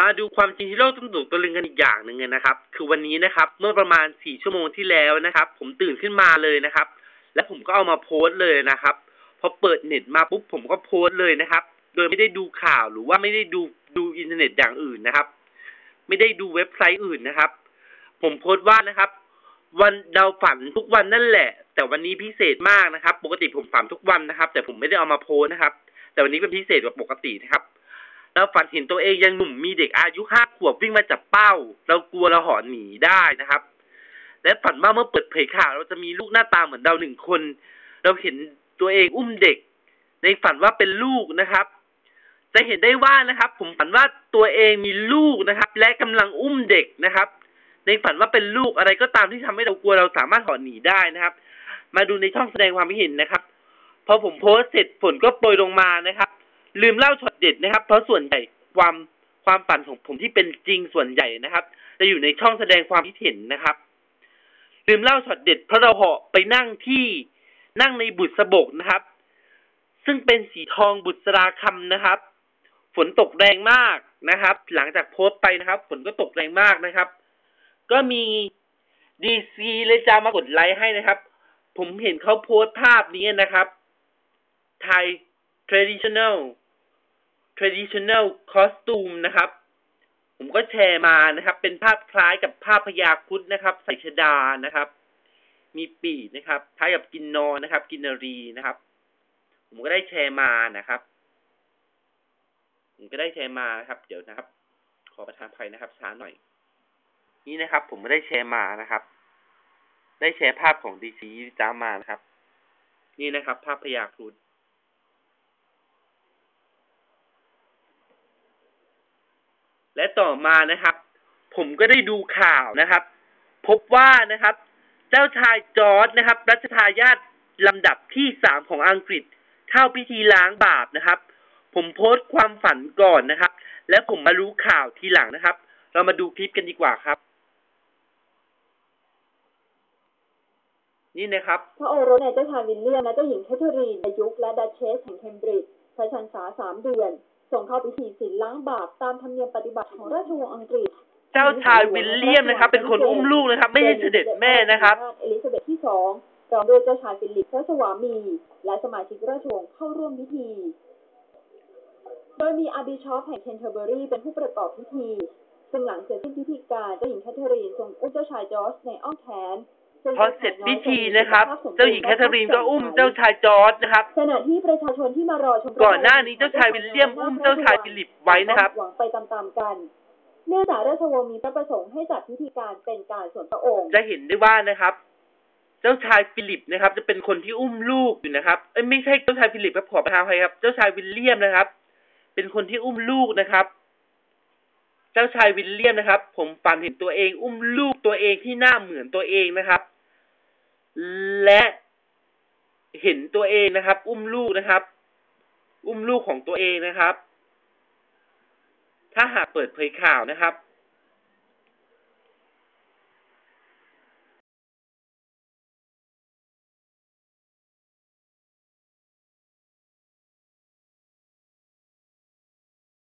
มาดูความจริงที่โลกต้องตกตะลึงกันอีกอย่างหนึ่งนะครับ คือวันนี้นะครับ เมื่อประมาณสี่ชั่วโมงที่แล้วนะครับ ผมตื่นขึ้นมาเลยนะครับ และผมก็เอามาโพสต์เลยนะครับ พอเปิดเน็ตมาปุ๊บผมก็โพสต์เลยนะครับ โดยไม่ได้ดูข่าวหรือว่าไม่ได้ดูดูอินเทอร์เน็ตอย่างอื่นนะครับ ไม่ได้ดูเว็บไซต์อื่นนะครับ ผมโพสต์ว่านะครับ วันเราฝันทุกวันนั่นแหละ แต่วันนี้พิเศษมากนะครับ ปกติผมฝันทุกวันนะครับ แต่ผมไม่ได้เอามาโพสต์นะครับ แต่วันนี้เป็นพิเศษกว่าปกตินะครับ เราฝันเห็นตัวเองยังหนุ่มมีเด็กอายุห้าขวบวิ่งมาจับเป้า เรากลัวเราหอนหนีได้นะครับ และฝันว่าเมื่อเปิดเผยข่าวเราจะมีลูกหน้าตาเหมือนเราหนึ่งคน เราเห็นตัวเองอุ้มเด็ก ในฝันว่าเป็นลูกนะครับ จะเห็นได้ว่านะครับ ผมฝันว่าตัวเองมีลูกนะครับ และกำลังอุ้มเด็กนะครับ ในฝันว่าเป็นลูกอะไรก็ตามที่ทำให้เรากลัวเราสามารถหอนหนีได้นะครับ มาดูในช่องแสดงความคิดเห็นนะครับ พอผมโพสต์เสร็จฝนก็โปรยลงมานะครับ ลืมเล่าช็อตเด็ดนะครับ เพราะส่วนใหญ่ความความฝันของผมที่เป็นจริงส่วนใหญ่นะครับ จะอยู่ในช่องแสดงความคิดเห็นนะครับ ลืมเล่าช็อตเด็ดเพราะเราเหาะไปนั่งที่นั่งในบุษบกนะครับ ซึ่งเป็นสีทองบุษราคำนะครับ ฝนตกแรงมากนะครับ หลังจากโพสต์ไปนะครับ ฝนก็ตกแรงมากนะครับ ก็มีดีซีเลยจะมากดไลค์ให้นะครับ ผมเห็นเขาโพสต์ภาพนี้นะครับไทย traditional traditional costume นะครับ ผมก็แชร์มานะครับ เป็นภาพคล้ายกับภาพพญาคุดนะครับ ใส่ชดานะครับ มีปีกนะครับคล้ายกับกินนอนะครับ กินนารีนะครับ ผมก็ได้แชร์มานะครับ ผมก็ได้แชร์มานะครับ เดี๋ยวนะครับ ขอประทานภัยนะครับช้าหน่อย นี่นะครับ ผมไม่ได้แชร์มานะครับ ได้แชร์ภาพของดีซีจ้ามานะครับ นี่นะครับ ภาพพญาครุ และต่อมานะครับ ผมก็ได้ดูข่าวนะครับ พบว่านะครับ เจ้าชายจอร์จนะครับ รัชทายาทลำดับที่สามของอังกฤษเข้าพิธีล้างบาปนะครับ ผมโพสต์ความฝันก่อนนะครับ และผมมารู้ข่าวทีหลังนะครับ เรามาดูคลิปกันดีกว่าครับ นี่นะครับ พระโอรสในเจ้าชายวิลเลียมและเจ้าหญิงแคทเธอรีนในยุคและดัชเชสแห่งเคมบริดจ์พระชันษาสามเดือน ส่งเข้าพิธีศีลล้างบาปตามธรรมเนียมปฏิบัติของราชวงศ์อังกฤษ เจ้าชายวิลเลียมนะครับ เป็นคนอุ้มลูกนะครับ ไม่ใช่เสด็จแม่นะครับเอลิซาเบธที่สองพร้อมด้วยเจ้าชายฟิลิปพระสวามี และสมาชิกราชวงศ์เข้าร่วมพิธี โดยมีอาร์บิชอปแห่งเคนเทอร์เบอรีเป็นผู้ประกอบพิธี ซึ่งหลังเสร็จสิ้นพิธีการเจ้าหญิงแคทเธอรีนทรงอุ้มเจ้าชายจอร์จในอ้อมแขนซึ่ง พอเสร็จพิธีนะครับ เจ้าหญิงแคทเธอรีนก็อุ้มเจ้าชายจอร์จนะครับขณะที่ประชาชนที่มารอชมก่อนหน้านี้เจ้าชายวิลเลียมอุ้มเจ้าชายฟิลิปไว้นะครับหวังไปตามๆกันเนื่องจากราชวงศ์มีพระประสงค์ให้จัดพิธีการเป็นการส่วนพระองค์ จะเห็นได้ว่านะครับ เจ้าชายฟิลิปนะครับ จะเป็นคนที่อุ้มลูกอยู่นะครับเอ้ยไม่ใช่เจ้าชายฟิลิปครับขอประทานอภัยครับ เจ้าชายวิลเลียมนะครับ เป็นคนที่อุ้มลูกนะครับ เจ้าชายวิลเลียมนะครับ ผมฝันเห็นตัวเอง อุ้มลูกตัวเองที่หน้าเหมือนตัวเองนะครับ และเห็นตัวเองนะครับ อุ้มลูกนะครับ อุ้มลูกของตัวเองนะครับ ถ้าหากเปิดเผยข่าวนะครับ